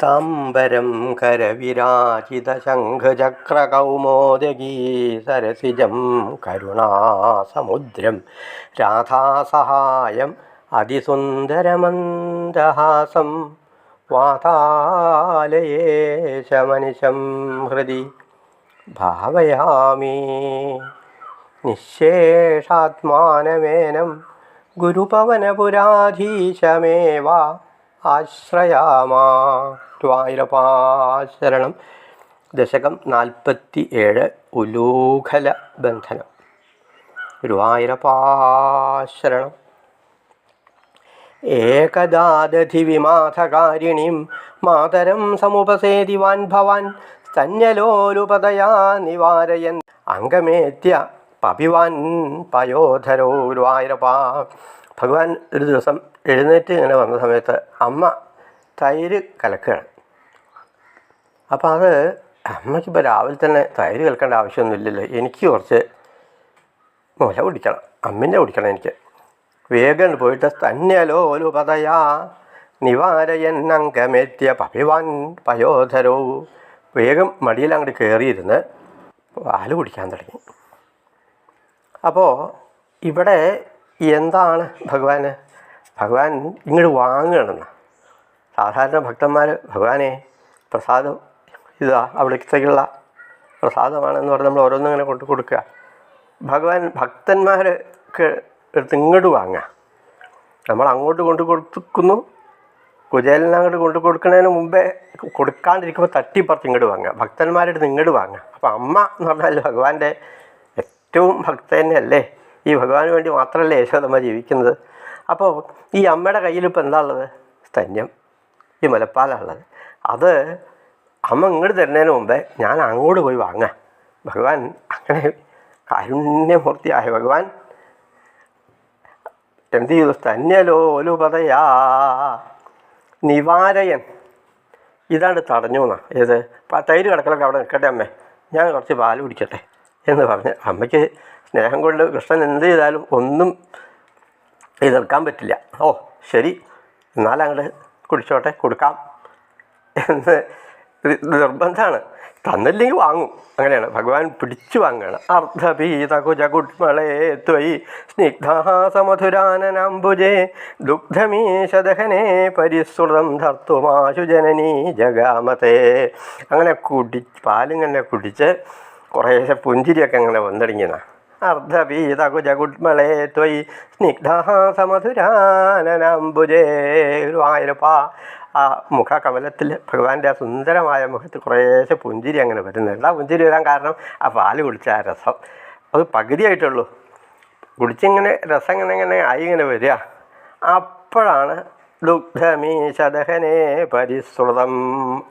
പീതാംബരം കരവിരാജിതശംഖചക്രകൗമോദഗീ സരസിജം കരുണാസമുദ്രം രാധാസഹായം അതിസുന്ദരമന്ദഹാസം വാതാലയേശമനിശം ഹൃദി ഭാവയാമി നിശേഷാത്മാനമേനം ഗുരുപവനപുരാധീശമേവ ആശ്രയാമാ ദ്വായിരപാശരണം ദശകം നാൽപ്പത്തി ഏഴ് ഉലൂഖല ബന്ധനം. ഗുരുവായൂരപ്പാശരണം ഏകദാദധിവിമാഥകാരിണീം മാതരം സമുപസേതിവാൻ ഭവാൻ സ്തന്യലോലുപതയാ നിവാരയൻ. അംഗമേത്യ പപിവാൻ പയോധരോ. ഗുരുവായൂരപ്പാ ഭഗവാൻ ഒരു ദിവസം എഴുന്നേറ്റ് ഇങ്ങനെ വന്ന സമയത്ത് അമ്മ തൈര് കലക്കുകയാണ്. അപ്പോൾ അത് അമ്മയ്ക്കിപ്പോൾ രാവിലെ തന്നെ തൈര് കേൾക്കേണ്ട ആവശ്യമൊന്നുമില്ലല്ലോ. എനിക്ക് കുറച്ച് മുല കുടിക്കണം. അമ്മിന്റെ കുടിക്കണം എനിക്ക്. വേഗം പോയിട്ട് തന്യലോലുപതയാ നിവാരയൻ അങ്കമെത്തിയ പപിവാൻ പയോധരോ. വേഗം മടിയിൽ അങ്ങോട്ട് കയറിയിരുന്ന് പാൽ കുടിക്കാൻ തുടങ്ങി. അപ്പോൾ ഇവിടെ എന്താണ് ഭഗവാൻ ഭഗവാൻ ഇങ്ങോട്ട് വാങ്ങണമെന്ന് സാധാരണ ഭക്തന്മാർ ഭഗവാനെ പ്രസാദം ഇതാ അവിടത്തേക്കുള്ള പ്രസാദമാണെന്ന് പറഞ്ഞ് നമ്മൾ ഓരോന്നും ഇങ്ങനെ കൊണ്ടു കൊടുക്കുക. ഭഗവാൻ ഭക്തന്മാർക്ക് എടുത്ത് ഇങ്ങോട്ട് വാങ്ങുക. നമ്മൾ അങ്ങോട്ട് കൊണ്ടു കൊടുക്കുന്നു. കുചേലിന് അങ്ങോട്ട് കൊണ്ടു കൊടുക്കുന്നതിന് മുമ്പേ കൊടുക്കാണ്ടിരിക്കുമ്പോൾ തട്ടിപ്പറത്ത് ഇങ്ങോട്ട് വാങ്ങുക. ഭക്തന്മാരുടെ അടുത്ത് ഇങ്ങോട്ട് വാങ്ങുക. അപ്പോൾ അമ്മ എന്ന് പറഞ്ഞാൽ ഭഗവാന്റെ ഏറ്റവും ഭക്തനെയല്ലേ ഈ ഭഗവാന് വേണ്ടി മാത്രമല്ലേ യശോദമ്മ ജീവിക്കുന്നത്? അപ്പോൾ ഈ അമ്മയുടെ കയ്യിൽ ഇപ്പോൾ എന്താ ഉള്ളത്? സ്തന്യം. ഈ മുലപ്പാലാണുള്ളത് അത് അമ്മ ഇങ്ങോട്ട് തരുന്നതിന് മുമ്പേ ഞാൻ അങ്ങോട്ട് പോയി വാങ്ങാം. ഭഗവാൻ അങ്ങനെ കാരുണ്യമൂർത്തിയായ ഭഗവാൻ എന്ത് ചെയ്തു? സ്തന്യലോലുപതയാ നിവാരയൻ. ഇതാണ് തടഞ്ഞു എന്നാ ഏത് തൈര് കിടക്കലൊക്കെ അവിടെ നിൽക്കട്ടെ അമ്മേ. ഞാൻ കുറച്ച് പാൽ കുടിക്കട്ടെ എന്ന് പറഞ്ഞ് അമ്മയ്ക്ക് സ്നേഹം കൊണ്ട് കൃഷ്ണൻ എന്ത് ചെയ്താലും ഒന്നും എതിർക്കാൻ പറ്റില്ല. ഓ ശരി. എന്നാലങ്ങോട്ട് കുടിച്ചോട്ടെ കൊടുക്കാം എന്ന് നിർബന്ധമാണ്. തന്നില്ലെങ്കിൽ വാങ്ങും. അങ്ങനെയാണ്. ഭഗവാൻ പിടിച്ചു വാങ്ങുകയാണ്. അർദ്ധപീത കുജകുട്മളേ ത്വയി സ്നിഗ്ധാസമധുരാനനാംബുജേ ദുഗ്ധമീശദഹനേ പരിസൃതം ധർത്തുമാശു ജനനീ ജഗാമതേ. അങ്ങനെ കുടി പാലിങ്ങനെ കുടിച്ച് കുറേശ്ശെ പുഞ്ചിരിയൊക്കെ അങ്ങനെ വന്നിടങ്ങിയതാണ് അർദ്ധപീത കുജകുട്മളേ ത്വയി സ്നിഗ്ധാസമധുരാനനാംബുജേ. ഗുരുവായൂരപ്പാ ആ മുഖകമലത്തിൽ ഭഗവാന്റെ ആ സുന്ദരമായ മുഖത്ത് കുറേശ്ശെ പുഞ്ചിരി അങ്ങനെ വരുന്നുണ്ട്. ആ പുഞ്ചിരി വരാൻ കാരണം ആ പാൽ കുടിച്ച ആ രസം. അത് പകുതിയായിട്ടുള്ളൂ. കുടിച്ചിങ്ങനെ രസം ഇങ്ങനെ ഇങ്ങനെ ആയി ഇങ്ങനെ വരിക. അപ്പോഴാണ് ദുഗ്ധമീശദഹനെ പരിസൃതം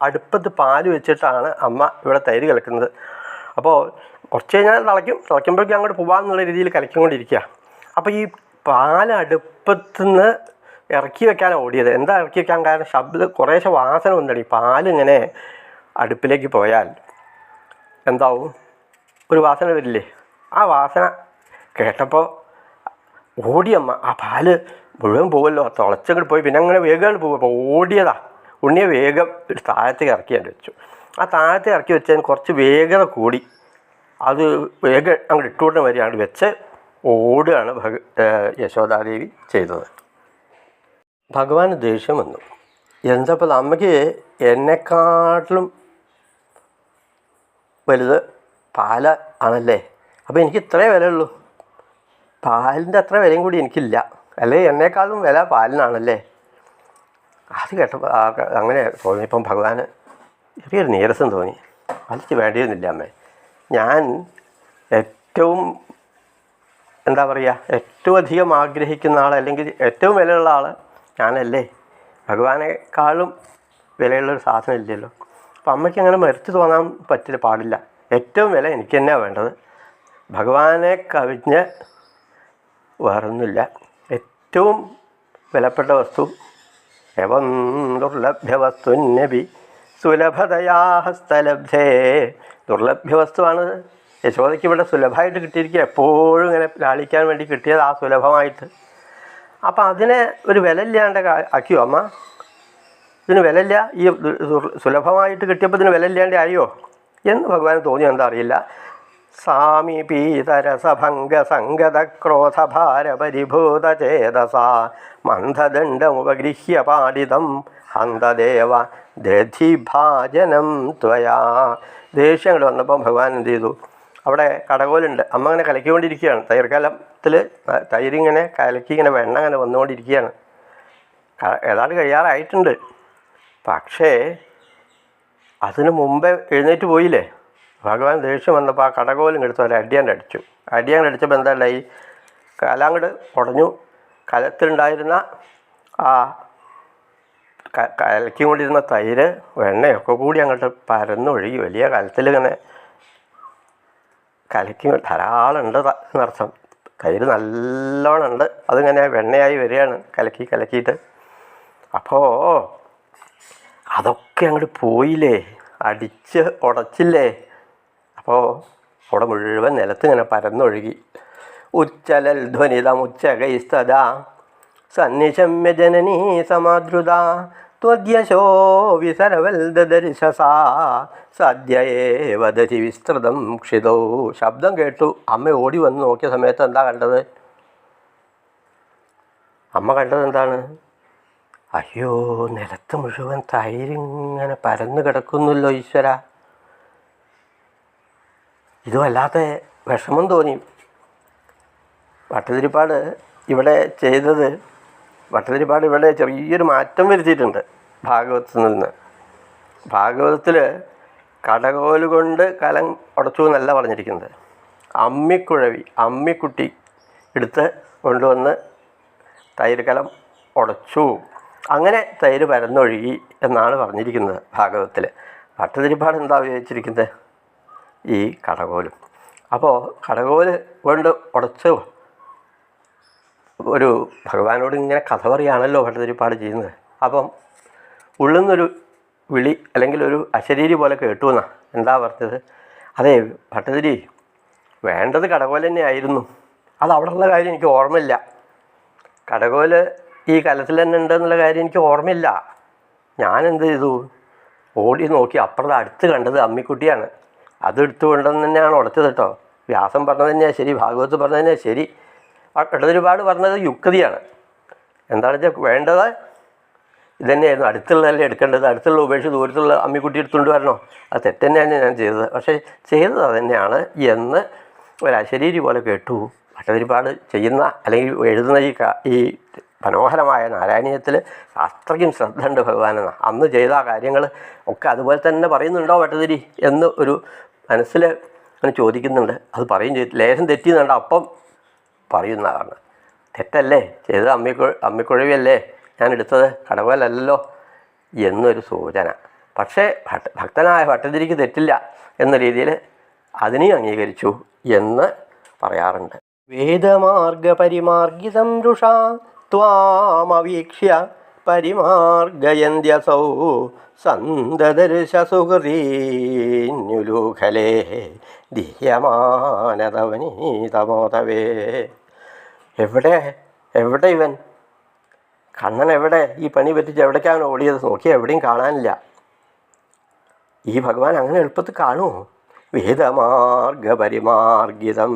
അടുപ്പത്ത് പാൽ വെച്ചിട്ടാണ് അമ്മ ഇവിടെ തൈര് കലക്കുന്നത്. അപ്പോൾ കുറച്ച് കഴിഞ്ഞാൽ തിളയ്ക്കും. തിളയ്ക്കുമ്പോഴേക്കും അങ്ങോട്ട് പോകാമെന്നുള്ള രീതിയിൽ കലക്കിക്കൊണ്ടിരിക്കുക. അപ്പോൾ ഈ പാൽ അടുപ്പത്തുനിന്ന് ഇറക്കി വെക്കാൻ ഓടിയത്. എന്താ ഇറക്കി വെക്കാൻ കാരണം? ശബ്ദം കുറേശ്ശെ വാസന ഒന്നടി പാലിങ്ങനെ അടുപ്പിലേക്ക് പോയാൽ എന്താവും? ഒരു വാസന വരില്ലേ? ആ വാസന കേട്ടപ്പോൾ ഓടിയമ്മ. ആ പാൽ മുഴുവൻ പോകുമല്ലോ തുളച്ചങ്ങോട്ട് പോയി. പിന്നെ അങ്ങനെ വേഗം പോകും അപ്പോൾ ഓടിയതാ. ഉണ്ണിയെ വേഗം ഒരു താഴത്തേക്ക് ഇറക്കി വെച്ചു. ആ താഴത്തേക്ക് ഇറക്കി വെച്ചതിന് കുറച്ച് വേഗത കൂടി. അത് വേഗം അങ്ങോട്ട് ഇട്ടുകൊണ്ട് വരികയാണ് വെച്ച് ഓടുകയാണ് ഭഗ യശോദാദേവി ചെയ്തത്. ഭഗവാന് ദേഷ്യം വന്നു. എന്തപ്പോൾ അമ്മയ്ക്ക് എന്നെക്കാട്ടിലും വലുത് പാല ആണല്ലേ? അപ്പോൾ എനിക്ക് ഇത്രേ വിലയുള്ളൂ. പാലിന്റെ അത്ര വിലയും കൂടി എനിക്കില്ല. അല്ലേ എന്നേക്കാളും വില പാലിനാണല്ലേ? അത് കേട്ടപ്പോൾ അങ്ങനെ തോന്നിയപ്പം ഭഗവാന് ചെറിയൊരു നീരസം തോന്നി. വലിച്ച് വേണ്ടിയിരുന്നില്ല അമ്മേ. ഞാൻ ഏറ്റവും എന്താ പറയുക ഏറ്റവും അധികം ആഗ്രഹിക്കുന്ന ആൾ അല്ലെങ്കിൽ ഏറ്റവും വിലയുള്ള ആൾ ഞാനല്ലേ? ഭഗവാനേക്കാളും വിലയുള്ളൊരു സാധനം ഇല്ലല്ലോ. അപ്പം അമ്മയ്ക്ക് അങ്ങനെ മരിച്ചു തോന്നാൻ പറ്റില്ല പാടില്ല. ഏറ്റവും വില എനിക്ക് തന്നെയാണ് വേണ്ടത്. ഭഗവാനെ കവിഞ്ഞ് വേറൊന്നുമില്ല. ഏറ്റവും വിലപ്പെട്ട വസ്തു എവം വസ്തുന്യപി സുലഭതയാ ഹസ്തലബ്ധേ. ദുർലഭ്യ വസ്തുവാണ്. യശോദയ്ക്ക് ഇവിടെ സുലഭമായിട്ട് കിട്ടിയിരിക്കുക. എപ്പോഴും ഇങ്ങനെ ലാളിക്കാൻ വേണ്ടി കിട്ടിയത് ആ സുലഭമായിട്ട്. അപ്പം അതിനെ ഒരു വില ഇല്ലാണ്ട് ആക്കിയോ അമ്മ? ഇതിന് വിലയില്ല? ഈ സുലഭമായിട്ട് കിട്ടിയപ്പോൾ ഇതിന് വിലയില്ലാണ്ട് ആയോ? എന്ന് ഭഗവാൻ തോന്നി എന്താ അറിയില്ല. സാമീപീതരസഭംഗ സംഗത ക്രോധ ഭാരപരിഭൂത ചേതസ മന്ദദണ്ഡമുപഗൃഹ്യ പാടിതം ഹന്തദേവ ദധിഭാജനം ത്വയാ. ദേഷ്യങ്ങൾ വന്നപ്പം ഭഗവാൻ എന്ത് ചെയ്തു? അവിടെ കടകോലുണ്ട്. അമ്മ അങ്ങനെ കലക്കിക്കൊണ്ടിരിക്കുകയാണ്. തൈർക്കാലത്തിൽ തൈരിങ്ങനെ കലക്കി ഇങ്ങനെ വെണ്ണ അങ്ങനെ വന്നുകൊണ്ടിരിക്കുകയാണ്. ഏതാണ്ട് കഴിയാറായിട്ടുണ്ട്. പക്ഷേ അതിന് മുമ്പേ എഴുന്നേറ്റ് പോയില്ലേ? ഭഗവാൻ ദേഷ്യം വന്നപ്പോൾ ആ കടകോലും എടുത്ത് ഒരു അടിയാണ്ട് അടിച്ചു. അടിയാണ്ട് അടിച്ചപ്പോൾ എന്താണ്ടായി കലാങ്ങട് ഉടഞ്ഞു കലത്തിലുണ്ടായിരുന്ന ആ കലക്കിക്കൊണ്ടിരുന്ന തൈര് വെണ്ണയൊക്കെ കൂടി അങ്ങോട്ട് പരന്നൊഴുകി വലിയ കലത്തിലിങ്ങനെ കലക്കി ധാരാളം ഉണ്ട് എന്നർത്ഥം തൈര് നല്ലോണം ഉണ്ട് അതിങ്ങനെ വെണ്ണയായി വരികയാണ് കലക്കി കലക്കിയിട്ട്. അപ്പോൾ അതൊക്കെ അങ്ങോട്ട് പോയില്ലേ? അടിച്ച് ഉടച്ചില്ലേ? അപ്പോൾ അവിടെ മുഴുവൻ നിലത്ത് ഇങ്ങനെ പരന്നൊഴുകി. ഉച്ചലൽ ധ്വനിതമുച്ചകൈസ്തദ. സന്നിശമ്യ ജനനീ സമാദ്രുത. ത്വദ്യശോ വിസരവൽദരിശസാ സദ്യ സദ്യയേവദതി വിസ്തൃതം ക്ഷിതോ. ശബ്ദം കേട്ടു. അമ്മ ഓടി വന്ന്. നോക്കിയ സമയത്ത് എന്താ കണ്ടത്? അമ്മ കണ്ടത് എന്താണ്? അയ്യോ നിലത്ത് മുഴുവൻ തൈരിങ്ങനെ പരന്നു കിടക്കുന്നല്ലോ ഈശ്വര. ഇതുമല്ലാത്ത വിഷമം തോന്നി. പട്ടതിരിപ്പാട് ഇവിടെ ചെയ്തത് ഭട്ടതിരിപ്പാട് ഇവിടെ ചെറിയൊരു മാറ്റം വരുത്തിയിട്ടുണ്ട് ഭാഗവതത്തിൽ നിന്ന് ഭാഗവതത്തിൽ കടകോൽ കൊണ്ട് കലം ഉടച്ചു എന്നല്ല പറഞ്ഞിരിക്കുന്നത്. അമ്മിക്കുഴവി അമ്മിക്കുട്ടി എടുത്ത് കൊണ്ടുവന്ന് തൈര് കലം ഉടച്ചു. അങ്ങനെ തൈര് പരന്നൊഴുകി എന്നാണ് പറഞ്ഞിരിക്കുന്നത് ഭാഗവതത്തിൽ. ഭട്ടതിരിപ്പാട് എന്താ ഉപയോഗിച്ചിരിക്കുന്നത്? ഈ കടകോലും. അപ്പോൾ കടകോൽ കൊണ്ട് ഉടച്ചു ഒരു ഭഗവാനോട് ഇങ്ങനെ കഥ പറയുകയാണല്ലോ ഭട്ടതിരിപ്പാട് ചെയ്യുന്നത്. അപ്പം ഉള്ളിൽ നിന്നൊരു വിളി അല്ലെങ്കിൽ ഒരു അശരീരി പോലെ കേട്ടു എന്നാ. എന്താ പറഞ്ഞത്? അതെ ഭട്ടതിരി വേണ്ടത് കടകോല തന്നെയായിരുന്നു അത് ഉള്ള കാര്യം എനിക്ക് ഓർമ്മയില്ല. കടകോൽ ഈ കലത്തിൽ തന്നെ ഉണ്ടെന്നുള്ള കാര്യം എനിക്ക് ഓർമ്മയില്ല. ഞാൻ എന്ത് ചെയ്തു? ഓടി നോക്കി അപ്പുറത്ത് അടുത്ത് കണ്ടത് അമ്മിക്കുട്ടിയാണ്. അത് എടുത്തു കൊണ്ടുവന്ന് തന്നെയാണ് ഉടച്ചത് കേട്ടോ. വ്യാസം പറഞ്ഞത് തന്നെയാണ് ശരി ഭാഗവത് പറഞ്ഞത് തന്നെയാണ് ശരി. ആ ഇടതൊരുപാട് പറഞ്ഞത് യുക്തിയാണ്. എന്താണെന്ന് വെച്ചാൽ വേണ്ടത്? ഇതന്നെയായിരുന്നു. അടുത്തുള്ളതല്ലേ എടുക്കേണ്ടത്? അടുത്തുള്ള ഉപേക്ഷിച്ച് ദൂരത്തുള്ള അമ്മിക്കുട്ടി എടുത്തുകൊണ്ട് വരണോ? അത് തെറ്റന്നെയാണ് ഞാൻ ചെയ്തത്. പക്ഷേ ചെയ്തത് അത് തന്നെയാണ് എന്ന് ഒരശരീരി പോലെ കേട്ടു. ഭട്ടതിരിപ്പാട് ചെയ്യുന്ന അല്ലെങ്കിൽ എഴുതുന്ന ഈ ഈ മനോഹരമായ നാരായണീയത്തിൽ അത്രയ്ക്കും ശ്രദ്ധ ഉണ്ട് ഭഗവാനെന്ന്. അന്ന് ചെയ്ത കാര്യങ്ങൾ ഒക്കെ അതുപോലെ തന്നെ പറയുന്നുണ്ടോ ഭട്ടതിരി എന്ന് ഒരു മനസ്സിൽ അങ്ങനെ ചോദിക്കുന്നുണ്ട്. അത് പറയും ചെയ്തു ലേശം തെറ്റിയെന്നുണ്ട്. അപ്പം പറയുന്നതാണ്. തെറ്റല്ലേ? ചെയ്തത് അമ്മിക്കു അമ്മിക്കുഴവിയല്ലേ ഞാൻ എടുത്തത് കടവലല്ലോ എന്നൊരു സൂചന. പക്ഷേ ഭട്ട ഭക്തനായ ഭട്ടതിരിക്ക് തെറ്റില്ല എന്ന രീതിയിൽ അതിനെയും അംഗീകരിച്ചു എന്ന് പറയാറുണ്ട്. വേദമാർഗ പരിമാർഗിതം രുഷ ത്വാമവീക്ഷ്യ പരിമാർഗയന്ത്യസൗ സന്തദർശസുഹൃതീന്യുലൂഖലേ ദിഹ്യമാനതവനീതമോദവേ എവിടെ? എവിടെ ഇവൻ? കണ്ണൻ എവിടെ? ഈ പണി പറ്റിച്ച് എവിടേക്കാണ് ഓടിയത്? നോക്കിയാൽ എവിടെയും കാണാനില്ല. ഈ ഭഗവാൻ അങ്ങനെ എളുപ്പത്തിൽ കാണുമോ? വേദമാർഗ പരിമാർഗിതം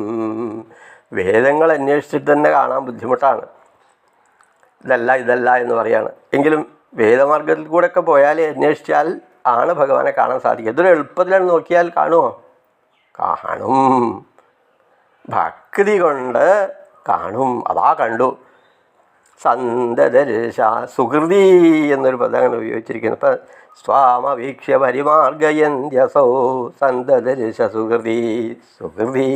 വേദങ്ങൾ അന്വേഷിച്ചിട്ട് തന്നെ കാണാൻ ബുദ്ധിമുട്ടാണ്. ഇതല്ല ഇതല്ല എന്ന് പറയാണ്. എങ്കിലും വേദമാർഗത്തിൽ കൂടെ ഒക്കെ പോയാൽ അന്വേഷിച്ചാൽ ആണ് ഭഗവാനെ കാണാൻ സാധിക്കുക. ഇതൊരു എളുപ്പത്തിലാണ് നോക്കിയാൽ കാണുമോ? കാണും. ഭക്തി കൊണ്ട് കാണും അതാ കണ്ടു. സന്തദർശ സുഹൃതി എന്നൊരു പദം അങ്ങനെ ഉപയോഗിച്ചിരിക്കുന്നു. ഇപ്പം സ്വാമവീക്ഷ്യ പരിമാർഗയന്ത്യസൗ സന്തദർശ സുഹൃതി സുഹൃതി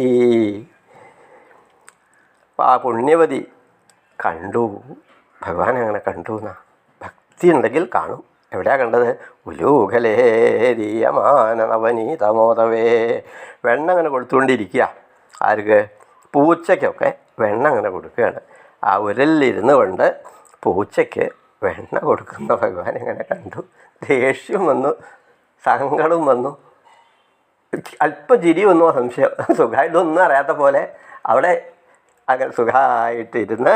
ആ പുണ്യവതി കണ്ടു. ഭഗവാൻ അങ്ങനെ കണ്ടു എന്നാ ഭക്തി ഉണ്ടെങ്കിൽ കാണും. എവിടെയാ കണ്ടത്? ഉലൂഖലേരിയമാനവനീതമോദവേ വെണ്ണ അങ്ങനെ കൊടുത്തുകൊണ്ടിരിക്കുക ആർക്ക്? പൂച്ചയ്ക്കൊക്കെ. വെണ്ണ അങ്ങനെ കൊടുക്കുകയാണ്. ആ ഉരലിലിരുന്ന് കൊണ്ട് പൂച്ചയ്ക്ക് വെണ്ണ കൊടുക്കുന്ന ഭഗവാൻ ഇങ്ങനെ കണ്ടു. ദേഷ്യം വന്നു സങ്കടം വന്നു. അല്പം ചിരി വന്നോ സംശയം. സുഖമായിട്ടൊന്നും അറിയാത്ത പോലെ അവിടെ അങ്ങനെ സുഖമായിട്ടിരുന്ന്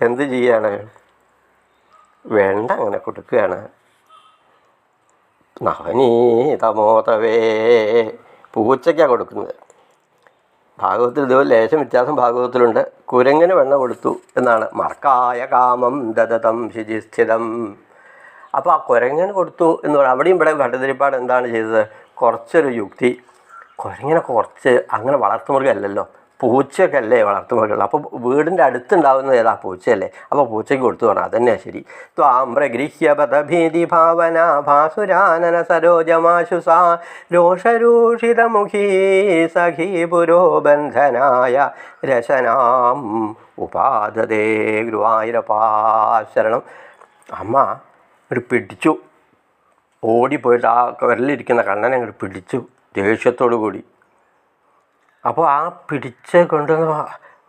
എന്ത് ചെയ്യാണ്? വേണ്ട അങ്ങനെ കൊടുക്കുകയാണ്. നവനീതമോതവേ പൂച്ചയ്ക്കാണ് കൊടുക്കുന്നത്. ഭാഗവത്തിൽ ഇതുപോലെ ലേശം വ്യത്യാസം ഭാഗവതത്തിലുണ്ട്. കുരങ്ങിന് വെണ്ണ കൊടുത്തു എന്നാണ്. മർക്കായ കാമം ദതതം ശുചിസ്ഥിതം. അപ്പോൾ ആ കുരങ്ങിന് കൊടുത്തു എന്ന് പറയുന്നത് അവിടെയും ഇവിടെ ഭട്ടതിരിപ്പാട് എന്താണ് ചെയ്തത്? കുറച്ചൊരു യുക്തി. കുരങ്ങിനെ കുറച്ച് അങ്ങനെ വളർത്തുമൃഗമല്ലല്ലോ പൂച്ചയൊക്കെ അല്ലേ വളർത്തുമൃഗങ്ങൾ അപ്പോൾ വീടിന്റെ അടുത്തുണ്ടാവുന്നത് ഏതാ? പൂച്ചയല്ലേ. അപ്പോൾ പൂച്ചയ്ക്ക് കൊടുത്തു പറഞ്ഞാൽ അതന്നെയാണ് ശരി. ത്വാമ്രഗൃഹ്യപദഭീതി ഭാവന ഭാസുരാനന സരോജമാശു സാ രോഷരൂഷിതമുഖീ സഖീ പുരോബന്ധനായ രശനാം ഉപാദതേ ഗുരുവായൂരപ്പാശരണം. അമ്മ ഒരു പിടിച്ചു. ഓടിപ്പോയിട്ട് ആ കരലിരിക്കുന്ന കണ്ണനെ അങ്ങോട്ട് പിടിച്ചു. ദേഷ്യത്തോടു കൂടി. അപ്പോൾ ആ പിടിച്ച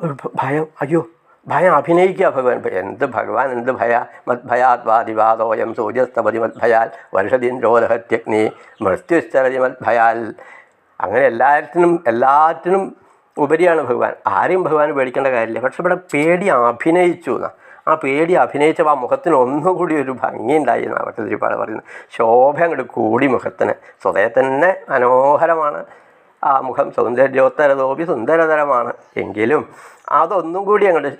ഒരു ഭയം അയ്യോ ഭയം അഭിനയിക്കുക ഭഗവാൻ. എന്ത് ഭഗവാൻ എന്ത് ഭയ? മദ്ഭയാദ്വാദിവാദോയം സൂര്യസ്തപതി മദ്ഭയാൽ വർഷദീന്ദ്രോദഹത്യഗ്നി മൃത്യുസ്തപതി മദ്ഭയാൽ അങ്ങനെ എല്ലാത്തിനും എല്ലാത്തിനും ഉപരിയാണ് ഭഗവാൻ. ആരെയും ഭഗവാൻ പേടിക്കേണ്ട കാര്യമില്ല. പക്ഷെ ഇവിടെ പേടി അഭിനയിച്ചു എന്നാണ് ആ പേടി അഭിനയിച്ചപ്പോൾ ആ മുഖത്തിന് ഒന്നുകൂടി ഒരു ഭംഗി ഉണ്ടായി എന്നാണ് അവർക്ക് തിരുപ്പാട് പറയുന്നത്. ശോഭ അങ്ങോട്ട് കൂടി മുഖത്തിന്. സ്വതേ തന്നെ മനോഹരമാണ്. ആ മുഖം സൗന്ദര്യോത്തരതോപി സുന്ദരതരമാണ് എങ്കിലും അതൊന്നും കൂടി അങ്ങോട്ട്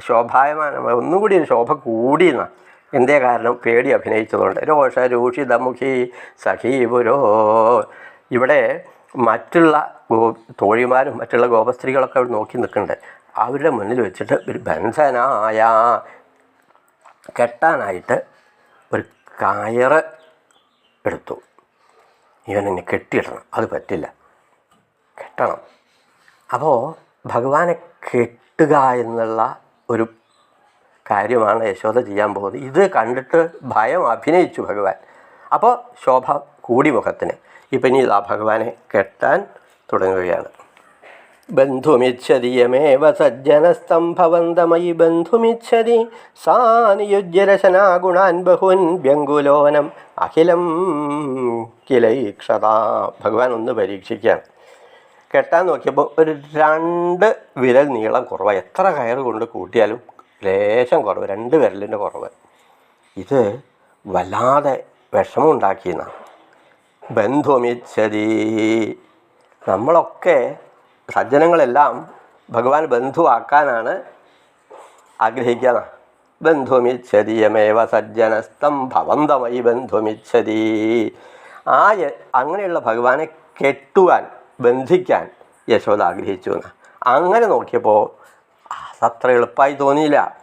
ശോഭായമാനമായ ഒന്നും കൂടി ഒരു ശോഭ കൂടി എന്നാ എന്തേ കാരണം? പേടി അഭിനയിച്ചതുകൊണ്ട്. രോഷ രൂഷിതമുഖി സഖീപുരോ ഇവിടെ മറ്റുള്ള ഗോ തോഴിമാരും മറ്റുള്ള ഗോപസ്ത്രീകളൊക്കെ അവിടെ നോക്കി നിൽക്കുന്നുണ്ട് അവരുടെ മുന്നിൽ വെച്ചിട്ട് ഒരു ബന്ധനായ കെട്ടാനായിട്ട് ഒരു കയറ് എടുത്തു. ഇവനെന്നെ കെട്ടിയിടണം. അത് പറ്റില്ല. കെട്ടണം. അപ്പോൾ ഭഗവാനെ കെട്ടുക എന്നുള്ള ഒരു കാര്യമാണ് യശോദ ചെയ്യാൻ പോകുന്നത്. ഇത് കണ്ടിട്ട് ഭയം അഭിനയിച്ചു ഭഗവാൻ. അപ്പോൾ ശോഭ കൂടി മുഖത്തിന്. ഇപ്പം ഇനി ഇതാ ഭഗവാനെ കെട്ടാൻ തുടങ്ങുകയാണ്. ബന്ധുമിച്ഛതിയമേവ സജ്ജനസ്തംഭവന്തമയി ബന്ധുമിച്ഛതി സാ നിയുജ്യരശനാ ഗുണാൻ ബഹുൻ വ്യങ്കുലോനം അഖിലം കിലൈക്ഷത. ഭഗവാൻ ഒന്ന് പരീക്ഷിക്കുകയാണ്. കെട്ടാൻ നോക്കിയപ്പോൾ ഒരു രണ്ട് വിരൽ നീളം കുറവ്. എത്ര കയർ കൊണ്ട് കൂട്ടിയാലും ലേശം കുറവ് രണ്ട് വിരലിന്റെ കുറവ്. ഇത് വല്ലാതെ വിഷമം ഉണ്ടാക്കിയെന്നാണ് ബന്ധുമിച്ഛതി നമ്മളൊക്കെ സജ്ജനങ്ങളെല്ലാം ഭഗവാൻ ബന്ധുവാക്കാനാണ് ആഗ്രഹിക്കുക ബന്ധുമിച്ഛതിയമേവ സജ്ജനസ്തം ഭവന്തമയി ബന്ധുമിച്ഛതി ആ അങ്ങനെയുള്ള ഭഗവാനെ കെട്ടുവാൻ ബന്ധിക്കാൻ യശോദ ആഗ്രഹിച്ചു എന്ന്. അങ്ങനെ നോക്കിയപ്പോൾ അതത്ര എളുപ്പമായി തോന്നിയില്ല.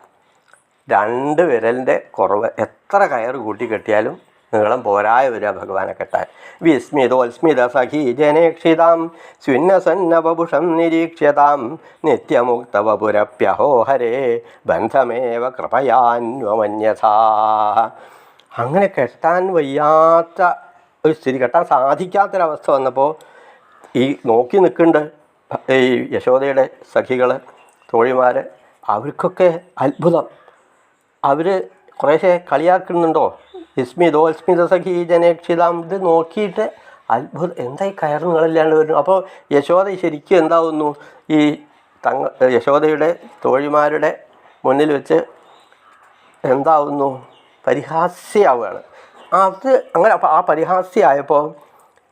രണ്ട് വിരലിന്റെ കുറവ് എത്ര കയർ കൂട്ടി കെട്ടിയാലും നീളം പോരായ വരിക ഭഗവാനെ കെട്ടാൻ. വിസ്മിതോത്സ്മിത സഖി ജനേക്ഷിതാം സ്വിന്നസന്നവപുഷം നിരീക്ഷ്യതാം നിത്യമുക്തവപുരപ്യഹോ ഹരേ ബന്ധമേവ കൃപയാന്വമന്യഥാ. അങ്ങനെ കെട്ടാൻ വയ്യാത്ത ഒരു സ്ഥിതി കെട്ടാൻ സാധിക്കാത്തൊരവസ്ഥ വന്നപ്പോൾ ഈ നോക്കി നിൽക്കുന്നുണ്ട് ഈ യശോദയുടെ സഖികൾ തോഴിമാർ അവർക്കൊക്കെ അത്ഭുതം. അവർ കുറേശ്ശെ കളിയാക്കുന്നുണ്ടോ? വിസ്മിതോസ്മിത സഖി ജനേക്ഷിതാം ഇത് നോക്കിയിട്ട് അത്ഭുതം എന്താ ഈ കയറുകളില്ലാണ്ട് വരുന്നു അപ്പോൾ യശോദ ശരിക്കും എന്താവുന്നു? ഈ തങ്ങ യശോദയുടെ തോഴിമാരുടെ മുന്നിൽ വെച്ച് എന്താവുന്നു? പരിഹാസ്യാവുകയാണ് അത് അങ്ങനെ അപ്പോൾ ആ പരിഹാസ്യമായപ്പോൾ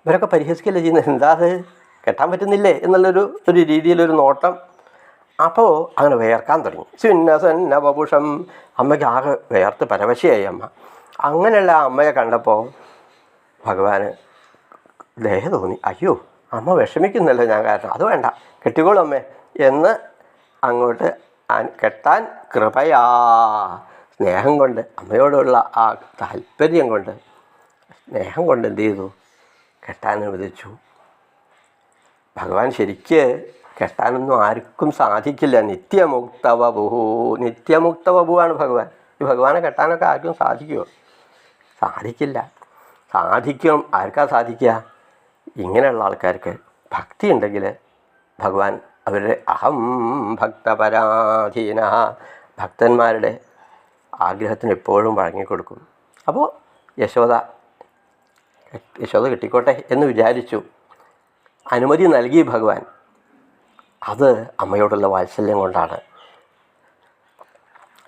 ഇവരൊക്കെ പരിഹസിക്കല്ലേ ചെയ്യുന്നത്? എന്താ അത്? കെട്ടാൻ പറ്റുന്നില്ലേ? എന്നുള്ളൊരു ഒരു രീതിയിലൊരു നോട്ടം. അപ്പോൾ അങ്ങനെ വേർക്കാൻ തുടങ്ങി. സുന്നസന്ന വപുഷം അമ്മയ്ക്ക് ആകെ വേർത്ത് പരവശയായി അമ്മ. അങ്ങനെയുള്ള ആ അമ്മയെ കണ്ടപ്പോൾ ഭഗവാന് ദയ തോന്നി. അയ്യോ അമ്മ വിഷമിക്കുന്നല്ലോ ഞാൻ കാരണം. അത് വേണ്ട. കെട്ടിക്കോളൂ അമ്മേ. എന്ന് അങ്ങോട്ട് കെട്ടാൻ കൃപയാ. സ്നേഹം കൊണ്ട് അമ്മയോടുള്ള ആ താല്പര്യം കൊണ്ട് സ്നേഹം കൊണ്ട് എന്ത് ചെയ്തു? കെട്ടാൻ അനുവദിച്ചു ഭഗവാൻ ശരിക്ക് കെട്ടാനൊന്നും ആർക്കും സാധിക്കില്ല. നിത്യമുക്തവബുഹു നിത്യമുക്തവബുവാണ് ഭഗവാൻ. ഈ ഭഗവാനെ കെട്ടാനൊക്കെ ആർക്കും സാധിക്കുമോ സാധിക്കില്ല. സാധിക്കും. ആർക്കാ സാധിക്കുക? ഇങ്ങനെയുള്ള ആൾക്കാർക്ക് ഭക്തി ഉണ്ടെങ്കിൽ ഭഗവാൻ അവരുടെ അഹം ഭക്തപരാധീന ഭക്തന്മാരുടെ ആഗ്രഹത്തിന് എപ്പോഴും വഴങ്ങിക്കൊടുക്കും. അപ്പോൾ യശോദ യശോദ കിട്ടിക്കോട്ടെ എന്ന് വിചാരിച്ചു. അനുമതി നൽകി ഭഗവാൻ. അത് അമ്മയോടുള്ള വാത്സല്യം കൊണ്ടാണ്.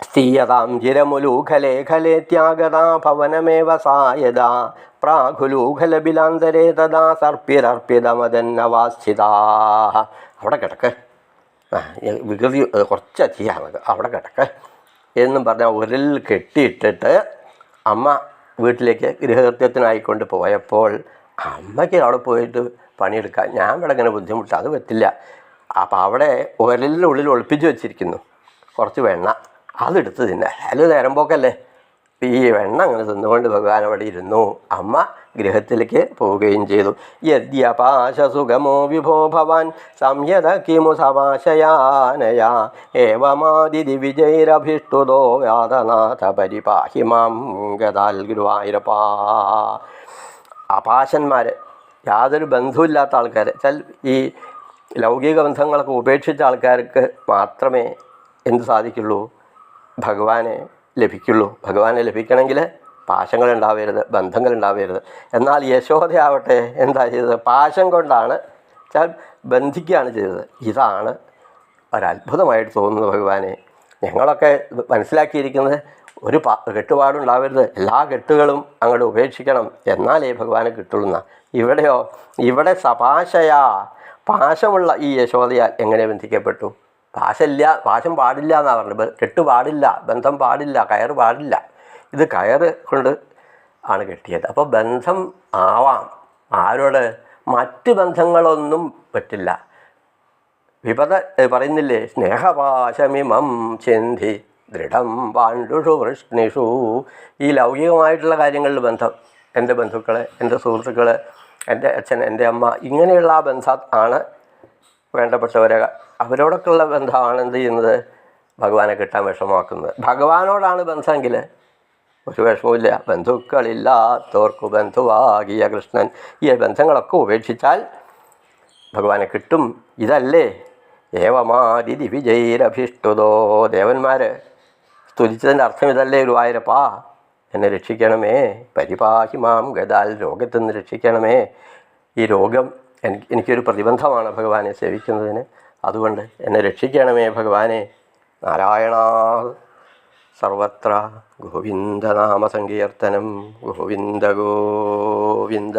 സ്ഥീയതാം ചിരമുലൂഖലേഖലേ ത്യാഗതാ ഭവനമേവ സായത. പ്രാഘുലൂഖലബിലാന്തരേ തഥാ സർപ്പിരർപ്പിതമതന്നവാസ്ഥിതാ അവിടെ കിടക്ക്. വികൃതി കുറച്ച് അധികമാണ് അവിടെ കിടക്ക്. എന്നും പറഞ്ഞാൽ ഉരലിൽ കെട്ടിയിട്ടിട്ട് അമ്മ വീട്ടിലേക്ക് ഗൃഹകൃത്യത്തിനായിക്കൊണ്ട് പോയപ്പോൾ അമ്മയ്ക്ക് അവിടെ പോയിട്ട് പണിയെടുക്കാം ഞാൻ ഇവിടെ അങ്ങനെ ബുദ്ധിമുട്ട് അത് പറ്റില്ല. അപ്പോൾ അവിടെ ഉരലിന്റെ ഉള്ളിൽ ഒളിപ്പിച്ച് വെച്ചിരിക്കുന്നു. കുറച്ച് വെണ്ണ. അതെടുത്ത് തിന്നെ. അതിൽ നേരം പോക്കല്ലേ? ഈ വെണ്ണ അങ്ങനെ തിന്നുകൊണ്ട് ഭഗവാൻ അവിടെ ഇരുന്നു. അമ്മ ഗൃഹത്തിലേക്ക് പോവുകയും ചെയ്തു. യദ്യപാശസുഖമോ വിഭോ ഭവാൻ സംയത കിമു സമാശയാനയാ ഏവമാതിഥി വിജയരഭിഷ്ടുതോ വ്യാതനാഥ പരിപാഹി മാം ഗതാൽ ഗുരുവായൂരപ്പാ. അപാശന്മാർ യാതൊരു ബന്ധവുമില്ലാത്ത ആൾക്കാർ ചൽ ഈ ലൗകിക ബന്ധങ്ങളൊക്കെ ഉപേക്ഷിച്ച ആൾക്കാർക്ക് മാത്രമേ എന്ത് സാധിക്കുള്ളൂ? ഭഗവാനെ ലഭിക്കുള്ളൂ. ഭഗവാനെ ലഭിക്കണമെങ്കിൽ പാശങ്ങൾ ഉണ്ടാവരുത് ബന്ധങ്ങൾ എന്നാൽ യശോദയാവട്ടെ എന്താ ചെയ്തത്? പാശം കൊണ്ടാണ് ബന്ധിക്കുകയാണ് ചെയ്തത്. ഇതാണ് ഒരത്ഭുതമായിട്ട് തോന്നുന്നത് ഭഗവാനെ. ഞങ്ങളൊക്കെ മനസ്സിലാക്കിയിരിക്കുന്നത് ഒരു പാ കെട്ടുപാടുണ്ടാവരുത്. എല്ലാ കെട്ടുകളും അങ്ങോട്ട് ഉപേക്ഷിക്കണം. എന്നാലേ ഭഗവാനെ കിട്ടുള്ളൂ ഇവിടെയോ? ഇവിടെ സപാശയാ. പാശമുള്ള ഈ യശോദയാൽ എങ്ങനെ ബന്ധിക്കപ്പെട്ടു? പാശമില്ല പാശം പാടില്ല എന്നാണ് പറഞ്ഞത് കെട്ട് പാടില്ല ബന്ധം പാടില്ല കയർ പാടില്ല. ഇത് കയർ കൊണ്ട് ആണ് കെട്ടിയത്. അപ്പോൾ ബന്ധം ആവാം. ആരോട്? മറ്റ് ബന്ധങ്ങളൊന്നും പറ്റില്ല. വിപത ഏ, പറയുന്നില്ലേ? സ്നേഹപാശമിമം ചിന്തി ദൃഢം പാണ്ഡുഷു വൃഷ്ണിഷു. ഈ ലൗകികമായിട്ടുള്ള കാര്യങ്ങളിൽ ബന്ധം. എന്റെ ബന്ധുക്കൾ എന്റെ സുഹൃത്തുക്കൾ എന്റെ അച്ഛൻ എന്റെ അമ്മ ഇങ്ങനെയുള്ള ആ ബന്ധം ആണ് വേണ്ടപ്പെട്ടവരെ അവരോടൊക്കെയുള്ള ബന്ധമാണ് എന്ത് ചെയ്യുന്നത്? ഭഗവാനെ കിട്ടാൻ വിഷമമാക്കുന്നത്. ഭഗവാനോടാണ് ബന്ധമെങ്കിൽ ഒരു വിഷമവുമില്ല. ബന്ധുക്കളില്ലാത്തോർക്കു ബന്ധുവാകിയ കൃഷ്ണൻ ഈ ബന്ധങ്ങളൊക്കെ ഉപേക്ഷിച്ചാൽ ഭഗവാനെ കിട്ടും. ഇതല്ലേ? ഏവമാതിഥി വിജയിരഭിഷ്ടുതോ ദേവന്മാർ സ്തുതിച്ചതിന്റെ അർത്ഥം ഇതല്ലേ? ഗുരുവായൂരപ്പാ എന്നെ രക്ഷിക്കണമേ. പരിപാഹി മാം ഗതാൽ രോഗത്തിൽ നിന്ന് രക്ഷിക്കണമേ. ഈ രോഗം എനിക്ക് എനിക്കൊരു പ്രതിബന്ധമാണ് ഭഗവാനെ സേവിക്കുന്നതിന്. അതുകൊണ്ട് എന്നെ രക്ഷിക്കണമേ ഭഗവാനെ. നാരായണ സർവത്ര ഗോവിന്ദനാമസങ്കീർത്തനം ഗോവിന്ദ ഗോവിന്ദ.